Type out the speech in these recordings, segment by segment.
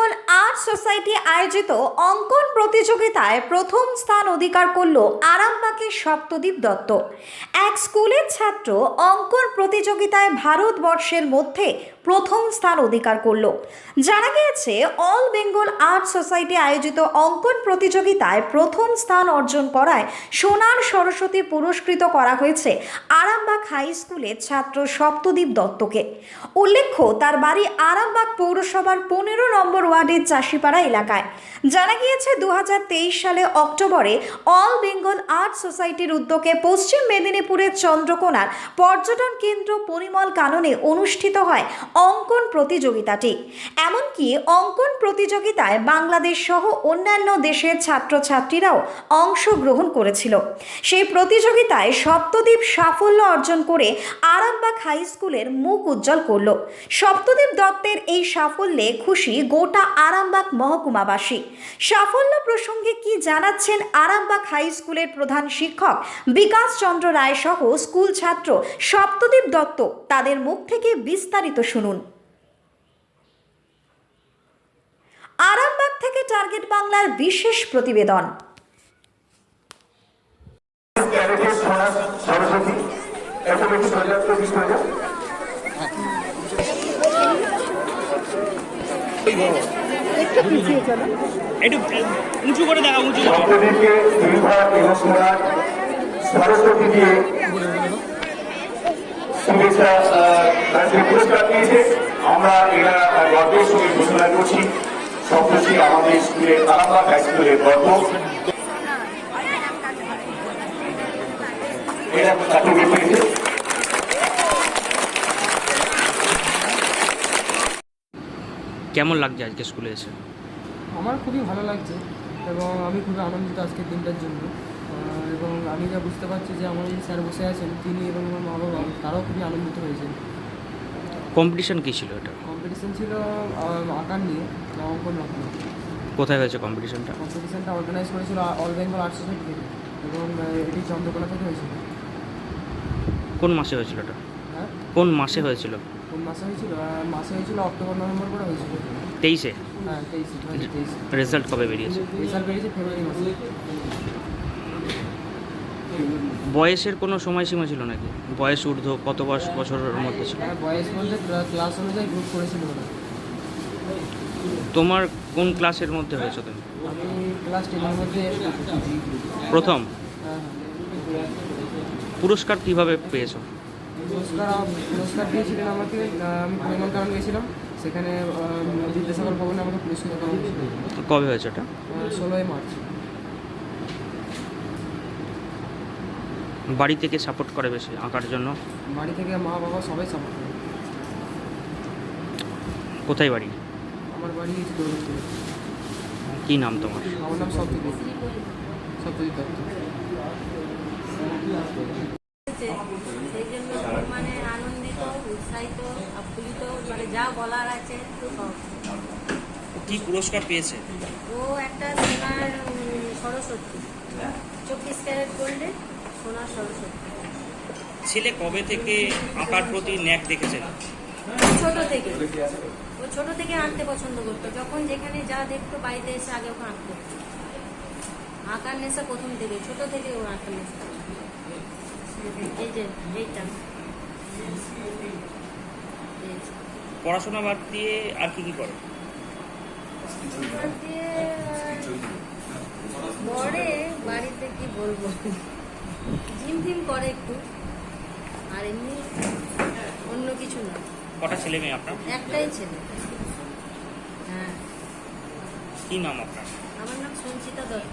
Bengal art society আয়োজিত অঙ্কন প্রতিযোগিতায় প্রথম স্থান অধিকার করল আরামবাগের সপ্তদ্বীপ দত্ত। এক স্কুলের ছাত্র অঙ্কন প্রতিযোগিতায় ভারতবর্ষের মধ্যে প্রথম স্থান অধিকার করল। জানা গিয়েছে, অল বেঙ্গল আর্ট সোসাইটি আয়োজিত অঙ্কন প্রতিযোগিতায় প্রথম স্থান অর্জন করায় সোনার সরস্বতী পুরস্কৃত করা হয়েছে আরামবাগ হাই স্কুলের ছাত্র সপ্তদ্বীপ দত্তকে। উল্লেখ্য, তার বাড়ি আরামবাগ পৌরসভার পনেরো নম্বর ওয়ার্ডের চাষিপাড়া এলাকায়। জানা গিয়েছে দু সালে অক্টোবরে অল বেঙ্গল আর্ট সোসাইটির উদ্যোগে পশ্চিম মেদিনীপুরের চন্দ্রকোনার পর্যটন কেন্দ্র পরিমল কাননে অনুষ্ঠিত হয় অঙ্কন প্রতিযোগিতাটি। এমনকি অঙ্কন প্রতিযোগিতায় বাংলাদেশ সহ অন্যান্য দেশের ছাত্রছাত্রীরাও অংশগ্রহণ করেছিল। সেই প্রতিযোগিতায় সপ্তদ্বীপ সাফল্য অর্জন করে আরামবাগ হাই স্কুলের মুখ উজ্জ্বল করল। সপ্তদ্বীপ দত্তের এই সাফল্যে খুশি গোটা আরামবাগ মহকুমাবাসী। সাফল্য প্রসঙ্গে কি জানাচ্ছেন আরামবাগ হাই স্কুলের প্রধান শিক্ষক বিকাশ চন্দ্র রায় সহ স্কুল ছাত্র সপ্তদ্বীপ দত্ত তাদের মুখ থেকে বিস্তারিত শুনুন। আরামবাগ থেকে টার্গেট বাংলার বিশেষ প্রতিবেদন। সরস্বতী। আমরা এরা গর্বের সঙ্গে ঘোষণা করছি সপ্তশী আমাদের স্কুলে আরামবাগ হাই স্কুলের গর্ব। এরা চাকরি পেয়েছে কেমন লাগছে আজকে স্কুলে এসে? আমার খুবই ভালো লাগছে এবং আমি খুবই আনন্দিত আজকের দিনটার জন্য। এবং আমি যা বুঝতে পারছি যে আমার স্যার বসে আছেন তিনি এবং আমার মা বাবা তারাও খুবই আনন্দিত হয়েছেন। কম্পিটিশন কী ছিল এটা? কম্পিটিশন ছিল আঁকার নিয়ে অঙ্কন আঁকানো কোথায় হয়েছে কম্পিটিশনটা কম্পিটিশনটা অর্গানাইজ করেছিল অল বেঙ্গল আর্ট সোসাইটি থেকে এবং এটি চন্দ্রকোনা থেকে হয়েছিল। কোন মাসে হয়েছিল এটা? হ্যাঁ? কোন মাসে হয়েছিল? কোন মাসে হয়েছিল? মাসে হয়েছিল অক্টোবর নভেম্বর করে হয়েছিল। তেইশে? হ্যাঁ তেইশে তেইশে। রেজাল্ট কবে বেরিয়েছে? রেজাল্ট বেরিয়েছে ফেব্রুয়ারি মাসে। বয়সের কোনো সময়সীমা ছিল নাকি? বয়স ঊর্ধ্ব কত বয়স বছরের মধ্যে ছিল? হ্যাঁ বয়স বলতে ক্লাস অনুযায়ী গ্রুপ করেছিল ওরা। তোমার কোন ক্লাসের মধ্যে হয়েছে তুমি? আমি ক্লাস টেনের মধ্যে প্রথম? হ্যাঁ, হ্যাঁ। পুরস্কার কীভাবে পেয়েছ? পুরস্কার পুরস্কার দিয়েছিলেন আমাকে আমি পরিমাণ কারণ গেছিলাম সেখানে বিদ্যাসাগর ভবনে আমাকে পুরস্কার দেওয়া হয়েছিল। কবে হয়েছে এটা ষোলোই মার্চ। বাড়ি থেকে সাপোর্ট করে বেশি আঁকার জন্য? বাড়ি থেকে মা বাবা সবাই সাপোর্ট করে। কোথায় বাড়ি? আমার বাড়ি দৌলতপুরে। কী নাম তোমার? আমার নাম সপ্তজিৎ সপ্তজিৎ দত্ত। হয়েছে। সেই জন্য মানে আনন্দিত উৎসাহিত আপ্লুত মানে যা বলার আছে কি পুরস্কার পেয়েছে? ও একটা সোনার সরস্বতী। চব্বিশ ক্যারেট গোল্ডে সোনার সরস্বতী। ছেলে কবে থেকে আঁকার প্রতি ন্যাক দেখেছেন? ছোট থেকে। ও ছোট থেকে আঁকতে পছন্দ করতো। যখন যেখানে যা দেখতো বাড়িতে এসে আগে ওকে আঁকতো। আঁকার নেশা প্রথম থেকে ছোট থেকে ওর আঁকার নেশা এই যে এইটা এই যে। পড়াশোনা বাদ দিয়ে আর কি কি করে পরে বাড়িতে কি বলব? জিম ফিম করে একটু আর এমনি অন্য কিছু না। কটা ছেলে মেয়ে আপনার? একটাই ছেলে। হ্যাঁ। কি নাম আপনার? আমার নাম সঞ্চিতা দত্ত।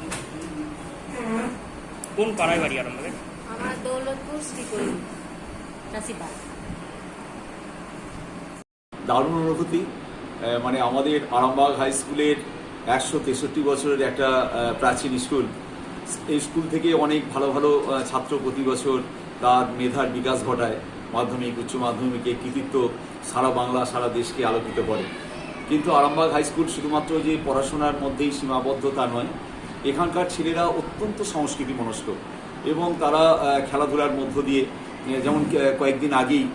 কোন পাড়ায় বাড়ি আরম্ভের আমার দৌলতপুর দারুণ অনুভূতি। মানে আমাদের আরামবাগ হাই স্কুলের একশো তেষট্টি বছরের একটা প্রাচীন স্কুল। এই স্কুল থেকে অনেক ভালো ভালো ছাত্র প্রতি বছর তার মেধার বিকাশ ঘটায়। মাধ্যমিক, উচ্চ মাধ্যমিকে কৃতিত্ব সারা বাংলা, সারা দেশকে আলোকিত করে। কিন্তু আরামবাগ হাই স্কুল শুধুমাত্র যে পড়াশোনার মধ্যেই সীমাবদ্ধ তা নয়, এখানকার ছেলেরা অত্যন্ত সংস্কৃতি মনস্ক এবং তারা খেলাধুলার মধ্য দিয়ে যেমন কয়েকদিন আগেই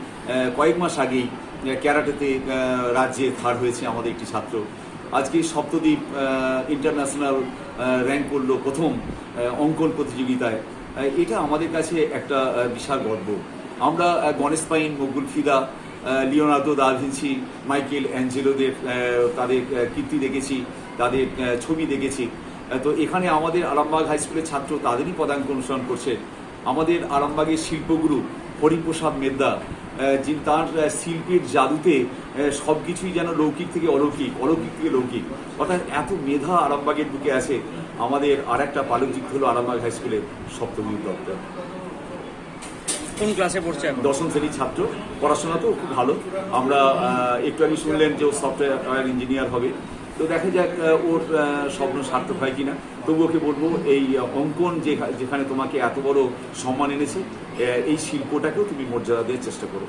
কয়েক মাস আগেই ক্যারাটেতে রাজ্যে থার্ড হয়েছে আমাদের একটি ছাত্র। আজকে সপ্তদ্বীপ ইন্টারন্যাশনাল র্যাঙ্ক করল প্রথম অঙ্কন প্রতিযোগিতায়। এটা আমাদের কাছে একটা বিশাল গর্ব। আমরা Ganesh Pyne, Maqbool Fida Leonardo da Vinci Michael অ্যাঞ্জেলোদের তাদের কীর্তি দেখেছি, তাদের ছবি দেখেছি। তো এখানে আমাদের আরামবাগ হাই স্কুলের ছাত্র তাদেরই পদাঙ্ক অনুসরণ করছে। আমাদের আরামবাগের শিল্পগুরু হরিপ্রসাদ মেদ্দা যিনি তার শিল্পের জাদুতে সব কিছুই যেন লৌকিক থেকে অলৌকিক অলৌকিক থেকে লৌকিক। অর্থাৎ এত মেধা আরামবাগের বুকে আছে। আমাদের আর একটা পালকযুক্ত হলো আরামবাগ হাই স্কুলের সপ্তমী দপ্তর। কোন ক্লাসে পড়ছে দশম শ্রেণির ছাত্র। পড়াশোনা তো খুব ভালো। আমরা একটু আগে শুনলেন যে ও সফটওয়্যার ইঞ্জিনিয়ার হবে। তো দেখা যাক ওর স্বপ্ন সার্থক হয় কিনা। তবু ওকে বলব, এই অঙ্কন যেখানে তোমাকে এত বড় সম্মান এনেছে এই শিল্পটাকেও তুমি মর্যাদা দেওয়ার চেষ্টা করো।